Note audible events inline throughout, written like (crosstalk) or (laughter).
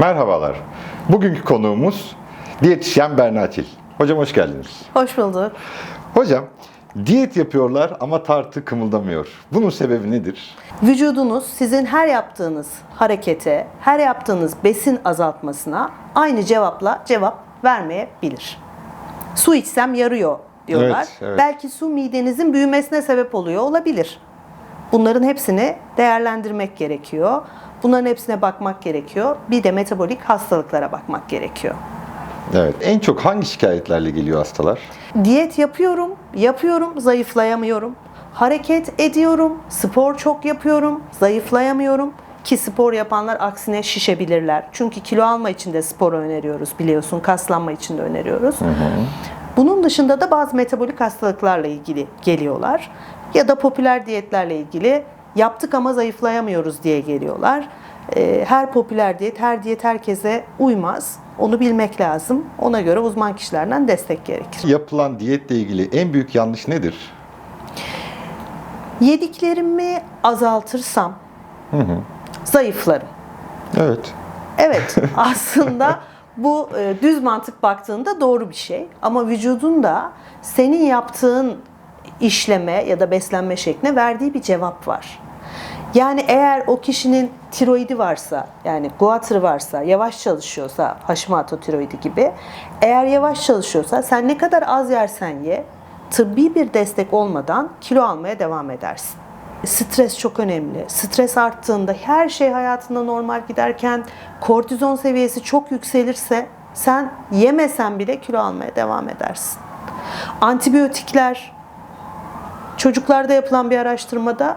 Merhabalar. Bugünkü konuğumuz diyetisyen Berna Çil. Hocam hoş geldiniz. Hoş bulduk. Hocam, diyet yapıyorlar ama tartı kımıldamıyor. Bunun sebebi nedir? Vücudunuz sizin her yaptığınız harekete, her yaptığınız besin azaltmasına aynı cevapla cevap vermeyebilir. Su içsem yarıyor diyorlar. Evet, evet. Belki su midenizin büyümesine sebep oluyor olabilir. Bunların hepsini değerlendirmek gerekiyor. Bunların hepsine bakmak gerekiyor. Bir de metabolik hastalıklara bakmak gerekiyor. Evet. En çok hangi şikayetlerle geliyor hastalar? Diyet yapıyorum, yapıyorum, zayıflayamıyorum. Hareket ediyorum, spor çok yapıyorum, zayıflayamıyorum. Ki spor yapanlar aksine şişebilirler. Çünkü kilo alma için de spor öneriyoruz biliyorsun, kaslanma için de öneriyoruz. Bunun dışında da bazı metabolik hastalıklarla ilgili geliyorlar. Ya da popüler diyetlerle ilgili yaptık ama zayıflayamıyoruz diye geliyorlar. Ee, Her popüler diyet, her diyet herkese uymaz. Onu bilmek lazım. Ona göre uzman kişilerden destek gerekir. Yapılan diyetle ilgili en büyük yanlış nedir? Yediklerimi azaltırsam zayıflarım. Evet. Evet (laughs) aslında bu e, düz mantık baktığında doğru bir şey. Ama vücudun da senin yaptığın işleme ya da beslenme şekline verdiği bir cevap var. Yani eğer o kişinin tiroidi varsa, yani guatrı varsa, yavaş çalışıyorsa, Hashimoto tiroidi gibi, eğer yavaş çalışıyorsa sen ne kadar az yersen ye, tıbbi bir destek olmadan kilo almaya devam edersin. Stres çok önemli. Stres arttığında her şey hayatında normal giderken kortizon seviyesi çok yükselirse sen yemesen bile kilo almaya devam edersin. Antibiyotikler Çocuklarda yapılan bir araştırmada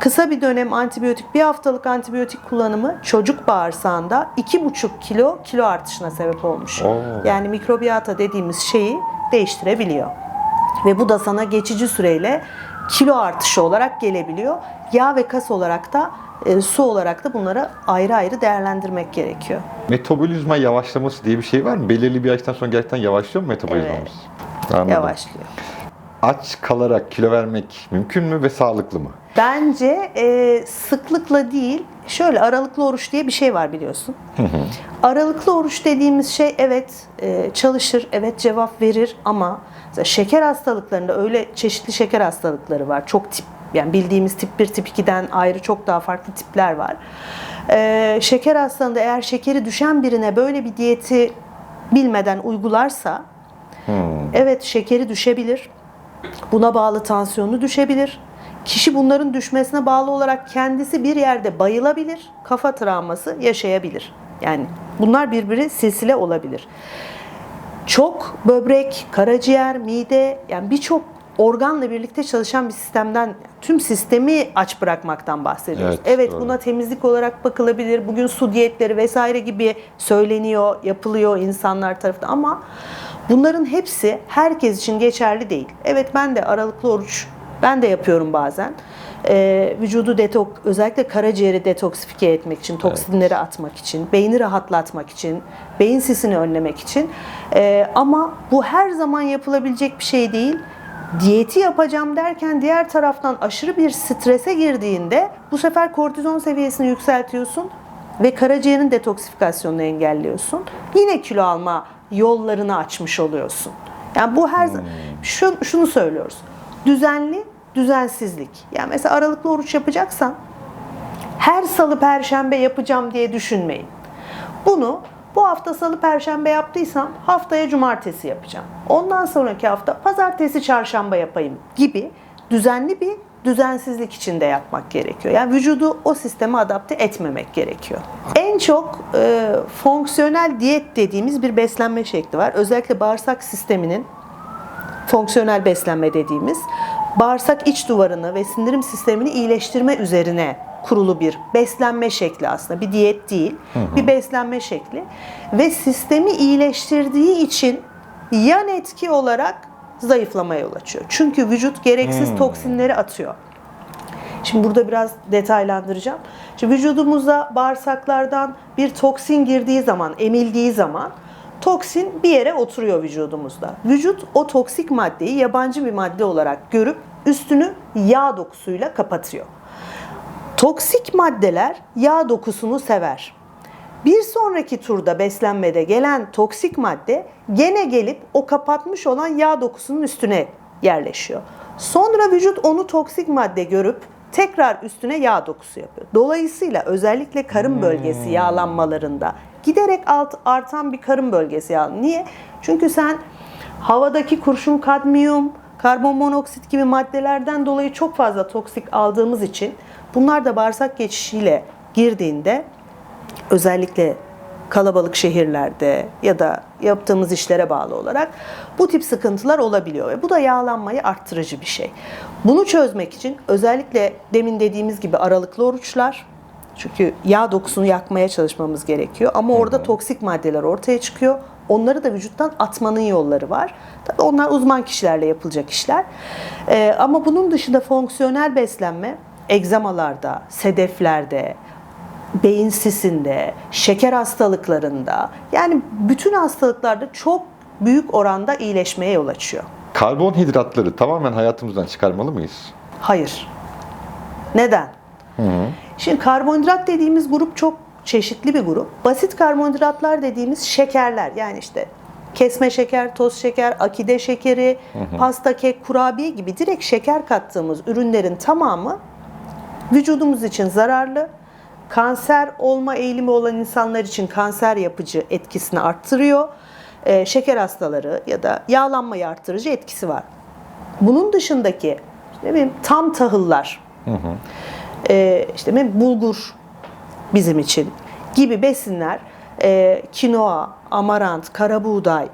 kısa bir dönem antibiyotik, bir haftalık antibiyotik kullanımı çocuk bağırsağında 2,5 kilo kilo artışına sebep olmuş. Oo. Yani mikrobiyata dediğimiz şeyi değiştirebiliyor. Ve bu da sana geçici süreyle kilo artışı olarak gelebiliyor. Yağ ve kas olarak da e, su olarak da bunları ayrı ayrı değerlendirmek gerekiyor. Metabolizma yavaşlaması diye bir şey var mı? Belirli bir yaştan sonra gerçekten yavaşlıyor mu metabolizmamız? Anladım. Yavaşlıyor. Aç kalarak kilo vermek mümkün mü ve sağlıklı mı? Bence e, sıklıkla değil, şöyle aralıklı oruç diye bir şey var biliyorsun. Aralıklı oruç dediğimiz şey evet e, çalışır, evet cevap verir ama şeker hastalıklarında öyle çeşitli şeker hastalıkları var. Çok tip yani bildiğimiz tip 1, tip 2'den ayrı çok daha farklı tipler var. E, şeker hastalığında eğer şekeri düşen birine böyle bir diyeti bilmeden uygularsa evet şekeri düşebilir. Buna bağlı tansiyonu düşebilir. Kişi bunların düşmesine bağlı olarak kendisi bir yerde bayılabilir, kafa travması yaşayabilir. Yani bunlar birbiri silsile olabilir. Çok böbrek, karaciğer, mide yani birçok organla birlikte çalışan bir sistemden tüm sistemi aç bırakmaktan bahsediyoruz. Evet, Evet, doğru. buna temizlik olarak bakılabilir. Bugün su diyetleri vesaire gibi söyleniyor, yapılıyor insanlar tarafından ama bunların hepsi herkes için geçerli değil. Evet ben de aralıklı oruç ben de yapıyorum bazen. Ee, vücudu detok, özellikle karaciğeri detoksifike etmek için, toksinleri atmak için, beyni rahatlatmak için, beyin sisini önlemek için. Ee, ama bu her zaman yapılabilecek bir şey değil. Diyeti yapacağım derken diğer taraftan aşırı bir strese girdiğinde bu sefer kortizon seviyesini yükseltiyorsun ve karaciğerin detoksifikasyonunu engelliyorsun. Yine kilo alma yollarını açmış oluyorsun. Yani bu her şu, şunu söylüyoruz. Düzenli düzensizlik. Yani mesela aralıklı oruç yapacaksan her salı perşembe yapacağım diye düşünmeyin. Bunu bu hafta salı perşembe yaptıysam haftaya cumartesi yapacağım. Ondan sonraki hafta pazartesi çarşamba yapayım gibi düzenli bir düzensizlik içinde yapmak gerekiyor. Yani vücudu o sisteme adapte etmemek gerekiyor. En çok e, fonksiyonel diyet dediğimiz bir beslenme şekli var. Özellikle bağırsak sisteminin fonksiyonel beslenme dediğimiz bağırsak iç duvarını ve sindirim sistemini iyileştirme üzerine kurulu bir beslenme şekli aslında bir diyet değil bir beslenme şekli ve sistemi iyileştirdiği için yan etki olarak zayıflamaya yol açıyor. Çünkü vücut gereksiz toksinleri atıyor. Şimdi burada biraz detaylandıracağım. Şimdi vücudumuza bağırsaklardan bir toksin girdiği zaman, emildiği zaman toksin bir yere oturuyor vücudumuzda. Vücut o toksik maddeyi yabancı bir madde olarak görüp üstünü yağ dokusuyla kapatıyor. Toksik maddeler yağ dokusunu sever. Bir sonraki turda beslenmede gelen toksik madde gene gelip o kapatmış olan yağ dokusunun üstüne yerleşiyor. Sonra vücut onu toksik madde görüp tekrar üstüne yağ dokusu yapıyor. Dolayısıyla özellikle karın bölgesi yağlanmalarında giderek alt, artan bir karın bölgesi yağ. Niye? Çünkü sen havadaki kurşun kadmiyum, karbon monoksit gibi maddelerden dolayı çok fazla toksik aldığımız için bunlar da bağırsak geçişiyle girdiğinde özellikle kalabalık şehirlerde ya da yaptığımız işlere bağlı olarak bu tip sıkıntılar olabiliyor ve bu da yağlanmayı arttırıcı bir şey. Bunu çözmek için özellikle demin dediğimiz gibi aralıklı oruçlar çünkü yağ dokusunu yakmaya çalışmamız gerekiyor ama orada toksik maddeler ortaya çıkıyor. Onları da vücuttan atmanın yolları var. Tabii onlar uzman kişilerle yapılacak işler. Ee, ama bunun dışında fonksiyonel beslenme egzamalarda, sedeflerde, beyin sisinde, şeker hastalıklarında yani bütün hastalıklarda çok büyük oranda iyileşmeye yol açıyor. Karbonhidratları tamamen hayatımızdan çıkarmalı mıyız? Hayır. Neden? Şimdi karbonhidrat dediğimiz grup çok çeşitli bir grup. Basit karbonhidratlar dediğimiz şekerler yani işte kesme şeker, toz şeker, akide şekeri, pasta, kek, kurabiye gibi direkt şeker kattığımız ürünlerin tamamı vücudumuz için zararlı. Kanser olma eğilimi olan insanlar için kanser yapıcı etkisini arttırıyor. Ee, şeker hastaları ya da yağlanmayı arttırıcı etkisi var. Bunun dışındaki ne bileyim tam tahıllar, ee, işte ne bulgur bizim için gibi besinler, e, kinoa, amarant, kara buğday,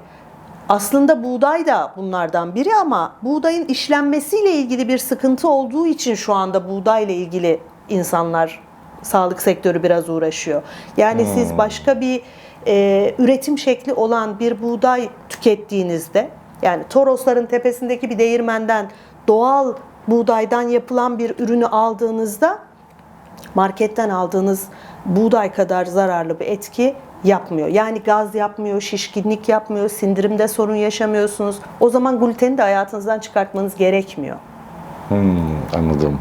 aslında buğday da bunlardan biri ama buğdayın işlenmesiyle ilgili bir sıkıntı olduğu için şu anda buğdayla ilgili insanlar sağlık sektörü biraz uğraşıyor. Yani siz başka bir e, üretim şekli olan bir buğday tükettiğinizde yani Torosların tepesindeki bir değirmenden doğal buğdaydan yapılan bir ürünü aldığınızda marketten aldığınız buğday kadar zararlı bir etki yapmıyor. Yani gaz yapmıyor, şişkinlik yapmıyor, sindirimde sorun yaşamıyorsunuz. O zaman gluteni de hayatınızdan çıkartmanız gerekmiyor. Hmm, anladım.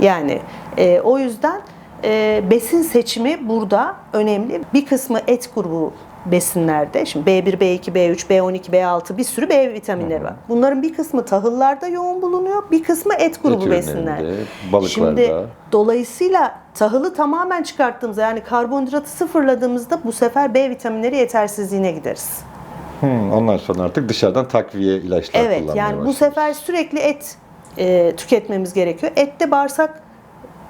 Yani e, o yüzden e, besin seçimi burada önemli. Bir kısmı et grubu besinlerde. Şimdi B1, B2, B3, B12, B6 bir sürü B vitaminleri var. Bunların bir kısmı tahıllarda yoğun bulunuyor. Bir kısmı et grubu Et besinler. balıklarda. Şimdi dolayısıyla tahılı tamamen çıkarttığımızda yani karbonhidratı sıfırladığımızda bu sefer B vitaminleri yetersizliğine gideriz. Hmm, ondan sonra artık dışarıdan takviye ilaçlar Evet kullanmaya yani bu başlıyoruz. sefer sürekli et e, tüketmemiz gerekiyor. Ette bağırsak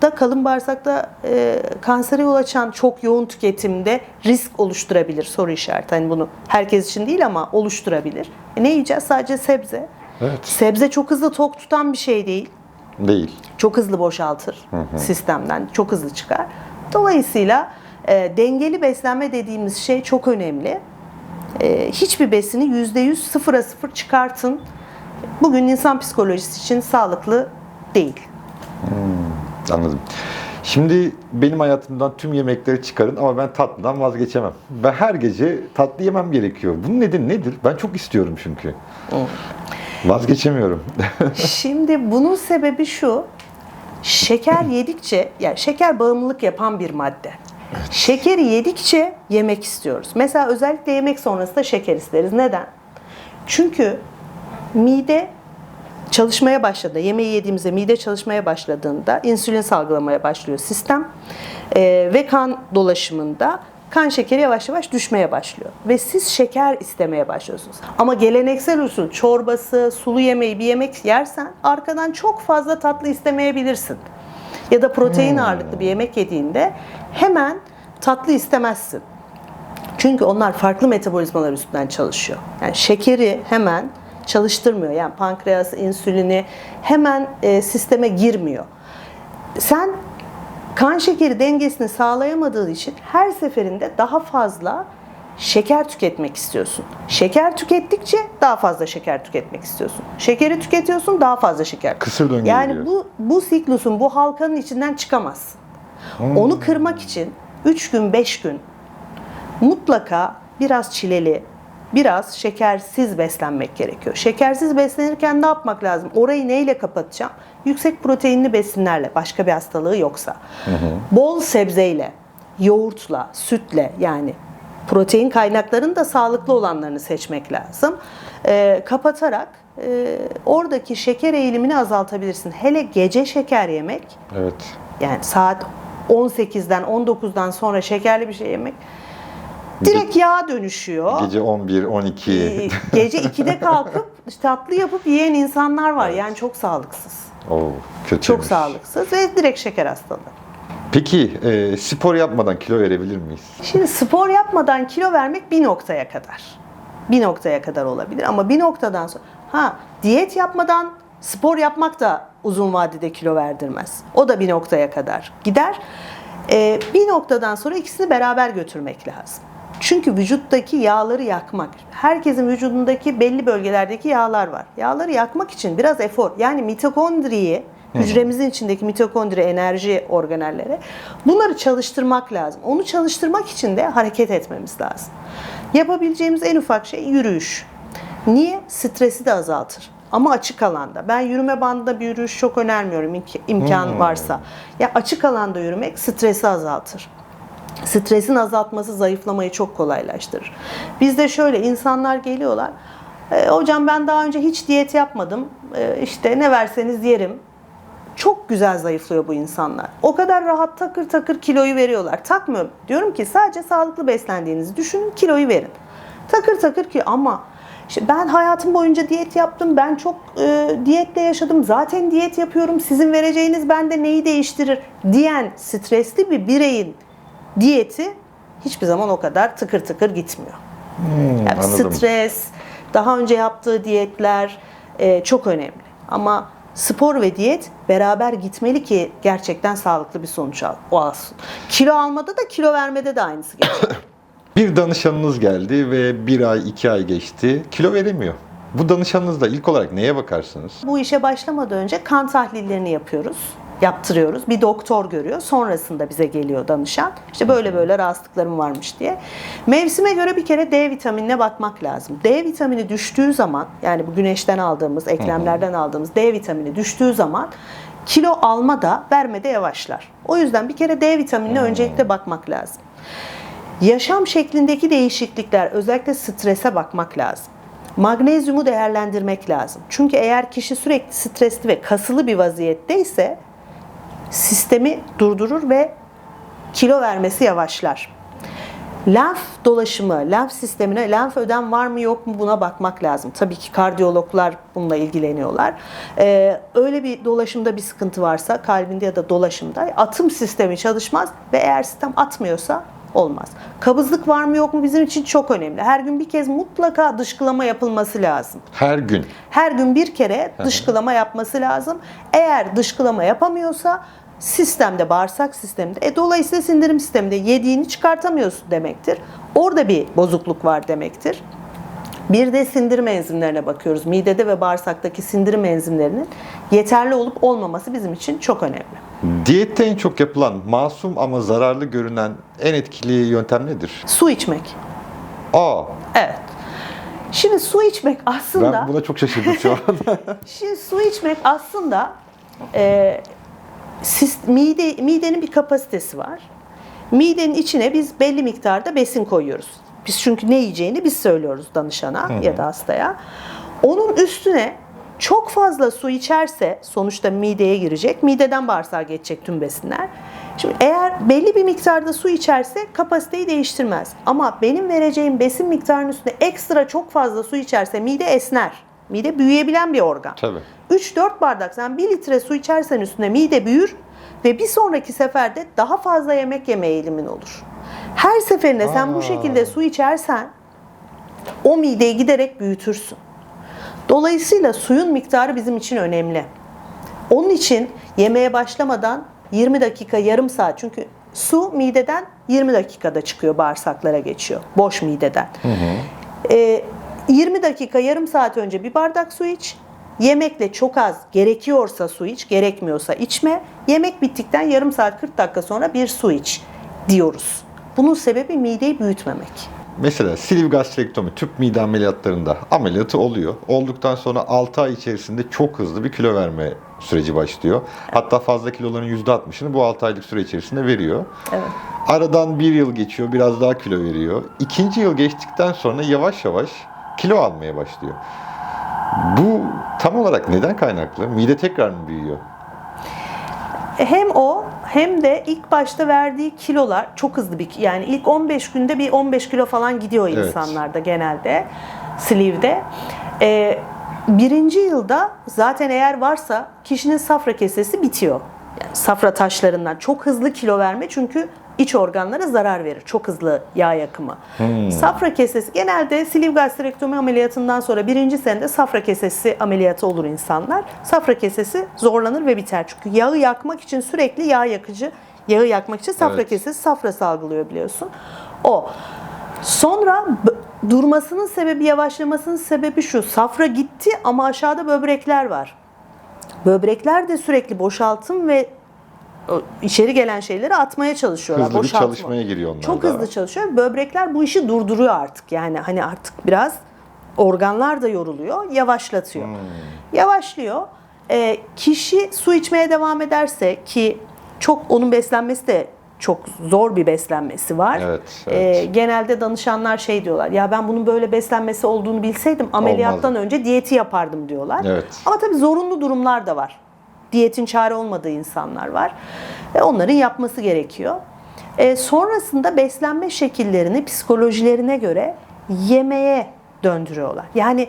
da kalın bağırsakta e, kansere yol açan çok yoğun tüketimde risk oluşturabilir soru işareti. Hani bunu herkes için değil ama oluşturabilir. E, ne yiyeceğiz? Sadece sebze. Evet. Sebze çok hızlı tok tutan bir şey değil. Değil. Çok hızlı boşaltır sistemden. Çok hızlı çıkar. Dolayısıyla e, dengeli beslenme dediğimiz şey çok önemli. E, hiçbir besini %100 sıfıra sıfır çıkartın. Bugün insan psikolojisi için sağlıklı değil. Anladım. Şimdi benim hayatımdan tüm yemekleri çıkarın ama ben tatlıdan vazgeçemem. Ben her gece tatlı yemem gerekiyor. Bunun nedeni nedir? Ben çok istiyorum çünkü. Vazgeçemiyorum. (laughs) Şimdi bunun sebebi şu. Şeker yedikçe, yani şeker bağımlılık yapan bir madde. Şekeri yedikçe yemek istiyoruz. Mesela özellikle yemek sonrasında şeker isteriz. Neden? Çünkü mide çalışmaya başladığında, yemeği yediğimizde mide çalışmaya başladığında insülin salgılamaya başlıyor sistem. Ee, ve kan dolaşımında kan şekeri yavaş yavaş düşmeye başlıyor. Ve siz şeker istemeye başlıyorsunuz. Ama geleneksel usul çorbası, sulu yemeği bir yemek yersen arkadan çok fazla tatlı istemeyebilirsin. Ya da protein ağırlıklı bir yemek yediğinde hemen tatlı istemezsin. Çünkü onlar farklı metabolizmalar üstünden çalışıyor. Yani şekeri hemen çalıştırmıyor. Yani pankreas, insülini hemen e, sisteme girmiyor. Sen kan şekeri dengesini sağlayamadığın için her seferinde daha fazla şeker tüketmek istiyorsun. Şeker tükettikçe daha fazla şeker tüketmek istiyorsun. Şekeri tüketiyorsun daha fazla şeker. Kısır döngü Yani bu bu siklusun, bu halkanın içinden çıkamazsın. Onu kırmak için 3 gün, 5 gün mutlaka biraz çileli, biraz şekersiz beslenmek gerekiyor. Şekersiz beslenirken ne yapmak lazım? Orayı neyle kapatacağım? Yüksek proteinli besinlerle, başka bir hastalığı yoksa. Bol sebzeyle. yoğurtla, sütle yani protein kaynaklarının da sağlıklı olanlarını seçmek lazım. Ee, kapatarak e, oradaki şeker eğilimini azaltabilirsin. Hele gece şeker yemek Evet. yani saat 18'den 19'dan sonra şekerli bir şey yemek direkt yağa dönüşüyor. Gece 11, 12. Ee, Gece 2'de (laughs) kalkıp tatlı yapıp yiyen insanlar var. Yani çok sağlıksız. Oo, kötü. Çok sağlıksız ve direkt şeker hastalığı. Peki e, spor yapmadan kilo verebilir miyiz? Şimdi spor yapmadan kilo vermek bir noktaya kadar. Bir noktaya kadar olabilir ama bir noktadan sonra ha diyet yapmadan spor yapmak da uzun vadede kilo verdirmez. O da bir noktaya kadar gider. Ee, bir noktadan sonra ikisini beraber götürmek lazım. Çünkü vücuttaki yağları yakmak, herkesin vücudundaki belli bölgelerdeki yağlar var. Yağları yakmak için biraz efor, yani mitokondriyi, hücremizin içindeki mitokondri enerji organelleri, bunları çalıştırmak lazım. Onu çalıştırmak için de hareket etmemiz lazım. Yapabileceğimiz en ufak şey yürüyüş. Niye? Stresi de azaltır. Ama açık alanda. Ben yürüme bandında bir yürüyüş çok önermiyorum imk- imkan varsa. Ya açık alanda yürümek stresi azaltır. Stresin azaltması zayıflamayı çok kolaylaştırır. Bizde şöyle insanlar geliyorlar. "E, hocam ben daha önce hiç diyet yapmadım. E, işte ne verseniz yerim. Çok güzel zayıflıyor bu insanlar. O kadar rahat takır takır kiloyu veriyorlar. Takmıyorum. Diyorum ki sadece sağlıklı beslendiğinizi düşünün, kiloyu verin. Takır takır ki ama işte ben hayatım boyunca diyet yaptım. Ben çok e, diyetle yaşadım. Zaten diyet yapıyorum. Sizin vereceğiniz bende neyi değiştirir diyen stresli bir bireyin diyeti hiçbir zaman o kadar tıkır tıkır gitmiyor. Yani anladım. stres, daha önce yaptığı diyetler e, çok önemli. Ama spor ve diyet beraber gitmeli ki gerçekten sağlıklı bir sonuç al, o alsın. Kilo almada da kilo vermede de aynısı geçerli. (coughs) Bir danışanınız geldi ve bir ay, iki ay geçti. Kilo veremiyor. Bu danışanınızda ilk olarak neye bakarsınız? Bu işe başlamadan önce kan tahlillerini yapıyoruz. Yaptırıyoruz. Bir doktor görüyor. Sonrasında bize geliyor danışan. İşte böyle böyle rahatsızlıklarım varmış diye. Mevsime göre bir kere D vitaminine bakmak lazım. D vitamini düştüğü zaman yani bu güneşten aldığımız, eklemlerden aldığımız D vitamini düştüğü zaman kilo alma da verme de yavaşlar. O yüzden bir kere D vitaminine öncelikle bakmak lazım. Yaşam şeklindeki değişiklikler, özellikle strese bakmak lazım. Magnezyumu değerlendirmek lazım. Çünkü eğer kişi sürekli stresli ve kasılı bir vaziyetteyse sistemi durdurur ve kilo vermesi yavaşlar. Lenf dolaşımı, lenf sistemine lenf ödem var mı yok mu buna bakmak lazım. Tabii ki kardiyologlar bununla ilgileniyorlar. Ee, öyle bir dolaşımda bir sıkıntı varsa kalbinde ya da dolaşımda atım sistemi çalışmaz ve eğer sistem atmıyorsa olmaz. Kabızlık var mı yok mu bizim için çok önemli. Her gün bir kez mutlaka dışkılama yapılması lazım. Her gün. Her gün bir kere dışkılama yapması lazım. Eğer dışkılama yapamıyorsa sistemde, bağırsak sisteminde, e, dolayısıyla sindirim sisteminde yediğini çıkartamıyorsun demektir. Orada bir bozukluk var demektir. Bir de sindirim enzimlerine bakıyoruz. Midede ve bağırsaktaki sindirim enzimlerinin yeterli olup olmaması bizim için çok önemli. Diyette en çok yapılan masum ama zararlı görünen en etkili yöntem nedir? Su içmek. Aa, Evet. Şimdi su içmek aslında... ben buna çok şaşırdım şu an. (laughs) (laughs) Şimdi su içmek aslında e, mide, midenin bir kapasitesi var. Midenin içine biz belli miktarda besin koyuyoruz. Biz çünkü ne yiyeceğini biz söylüyoruz danışana ya da hastaya. Onun üstüne çok fazla su içerse sonuçta mideye girecek. Mideden bağırsağa geçecek tüm besinler. Şimdi eğer belli bir miktarda su içerse kapasiteyi değiştirmez. Ama benim vereceğim besin miktarının üstüne ekstra çok fazla su içerse mide esner. Mide büyüyebilen bir organ. Tabii. 3-4 bardak sen 1 litre su içersen üstüne mide büyür ve bir sonraki seferde daha fazla yemek yeme eğilimin olur. Her seferinde sen bu şekilde su içersen o mideyi giderek büyütürsün. Dolayısıyla suyun miktarı bizim için önemli. Onun için yemeğe başlamadan 20 dakika, yarım saat çünkü su mideden 20 dakikada çıkıyor bağırsaklara geçiyor. Boş mideden. Ee, 20 dakika, yarım saat önce bir bardak su iç. Yemekle çok az gerekiyorsa su iç, gerekmiyorsa içme. Yemek bittikten yarım saat 40 dakika sonra bir su iç diyoruz. Bunun sebebi mideyi büyütmemek. Mesela sleeve gastrektomi, tüp mide ameliyatlarında ameliyatı oluyor. Olduktan sonra 6 ay içerisinde çok hızlı bir kilo verme süreci başlıyor. Hatta fazla kiloların %60'ını bu 6 aylık süre içerisinde veriyor. Evet. Aradan bir yıl geçiyor, biraz daha kilo veriyor. İkinci yıl geçtikten sonra yavaş yavaş kilo almaya başlıyor. Bu tam olarak neden kaynaklı? Mide tekrar mı büyüyor? Hem o hem de ilk başta verdiği kilolar çok hızlı bir yani ilk 15 günde bir 15 kilo falan gidiyor Evet. insanlarda genelde sleeve'de. Ee, birinci yılda zaten eğer varsa kişinin safra kesesi bitiyor. Yani safra taşlarından çok hızlı kilo verme çünkü iç organlara zarar verir. Çok hızlı yağ yakımı. Safra kesesi genelde sleeve gastrektomi ameliyatından sonra birinci senede safra kesesi ameliyatı olur insanlar. Safra kesesi zorlanır ve biter. Çünkü yağı yakmak için sürekli yağ yakıcı, yağı yakmak için safra Evet. kesesi safra salgılıyor biliyorsun. O. Sonra durmasının sebebi, yavaşlamasının sebebi şu. Safra gitti ama aşağıda böbrekler var. Böbrekler de sürekli boşaltım ve içeri gelen şeyleri atmaya çalışıyorlar. Hızlı bir boşaltma. çalışmaya giriyor onlar Çok da. hızlı çalışıyor. Böbrekler bu işi durduruyor artık. Yani hani artık biraz organlar da yoruluyor, yavaşlatıyor. Hmm. Yavaşlıyor. Ee, kişi su içmeye devam ederse ki çok onun beslenmesi de çok zor bir beslenmesi var. Evet, Ee, evet. genelde danışanlar şey diyorlar. Ya ben bunun böyle beslenmesi olduğunu bilseydim ameliyattan önce diyeti yapardım diyorlar. Evet. Ama tabii zorunlu durumlar da var. Diyetin çare olmadığı insanlar var. Ve onların yapması gerekiyor. Ee, sonrasında beslenme şekillerini psikolojilerine göre yemeğe döndürüyorlar. Yani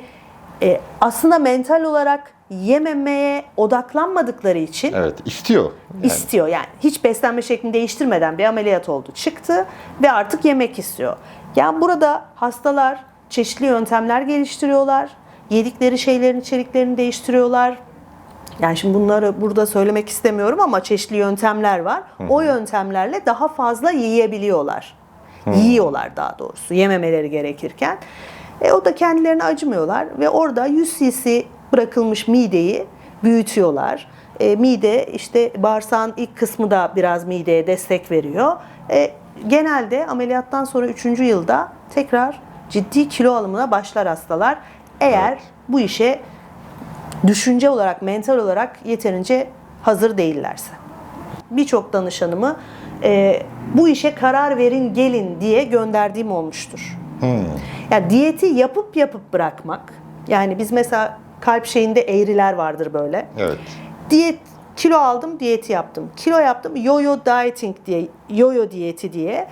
e, aslında mental olarak yememeye odaklanmadıkları için Evet, istiyor. Yani istiyor. Yani hiç beslenme şeklini değiştirmeden bir ameliyat oldu, çıktı ve artık yemek istiyor. Yani burada hastalar çeşitli yöntemler geliştiriyorlar. Yedikleri şeylerin içeriklerini değiştiriyorlar. Yani şimdi bunları burada söylemek istemiyorum ama çeşitli yöntemler var. O yöntemlerle daha fazla yiyebiliyorlar. Yiyorlar daha doğrusu yememeleri gerekirken. E, o da kendilerine acımıyorlar ve orada 100 cc bırakılmış mideyi büyütüyorlar. E, mide işte bağırsağın ilk kısmı da biraz mideye destek veriyor. E, genelde ameliyattan sonra 3. yılda tekrar ciddi kilo alımına başlar hastalar. Eğer Evet. bu işe düşünce olarak, mental olarak yeterince hazır değillerse. Birçok danışanımı e, bu işe karar verin gelin diye gönderdiğim olmuştur. Yani diyeti yapıp yapıp bırakmak. Yani biz mesela kalp şeyinde eğriler vardır böyle. Evet. Diyet kilo aldım, diyeti yaptım. Kilo yaptım, yo-yo dieting diye, yo-yo diyeti diye.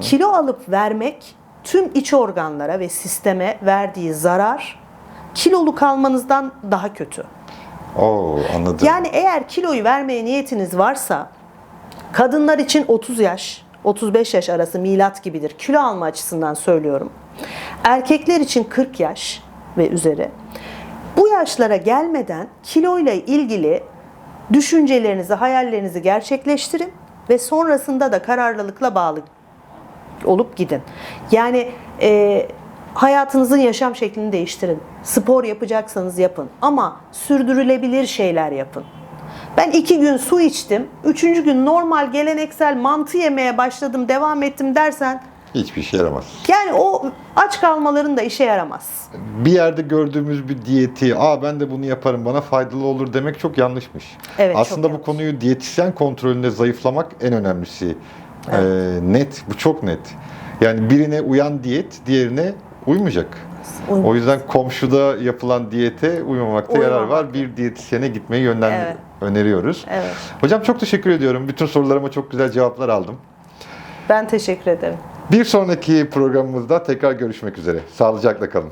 Kilo alıp vermek tüm iç organlara ve sisteme verdiği zarar kilolu kalmanızdan daha kötü. Oo, anladım. Yani eğer kiloyu vermeye niyetiniz varsa kadınlar için 30 yaş, 35 yaş arası milat gibidir. Kilo alma açısından söylüyorum. Erkekler için 40 yaş ve üzeri. Bu yaşlara gelmeden kiloyla ilgili düşüncelerinizi, hayallerinizi gerçekleştirin ve sonrasında da kararlılıkla bağlı olup gidin. Yani e, hayatınızın yaşam şeklini değiştirin. Spor yapacaksanız yapın ama sürdürülebilir şeyler yapın. Ben iki gün su içtim, üçüncü gün normal geleneksel mantı yemeye başladım, devam ettim dersen Hiçbir şey yaramaz. yani o aç kalmaların da işe yaramaz. Bir yerde gördüğümüz bir diyeti, aa ben de bunu yaparım bana faydalı olur demek çok yanlışmış. Evet, çok Aslında bu yanlış. konuyu diyetisyen kontrolünde zayıflamak en önemlisi. Ee, net, bu çok net. Yani birine uyan diyet diğerine uymayacak. Uymaz. O yüzden komşuda yapılan diyete uymamakta yarar var. Bir diyetisyene gitmeyi yönden Evet. öneriyoruz. Evet. Hocam çok teşekkür ediyorum. Bütün sorularıma çok güzel cevaplar aldım. Ben teşekkür ederim. Bir sonraki programımızda tekrar görüşmek üzere. Sağlıcakla kalın.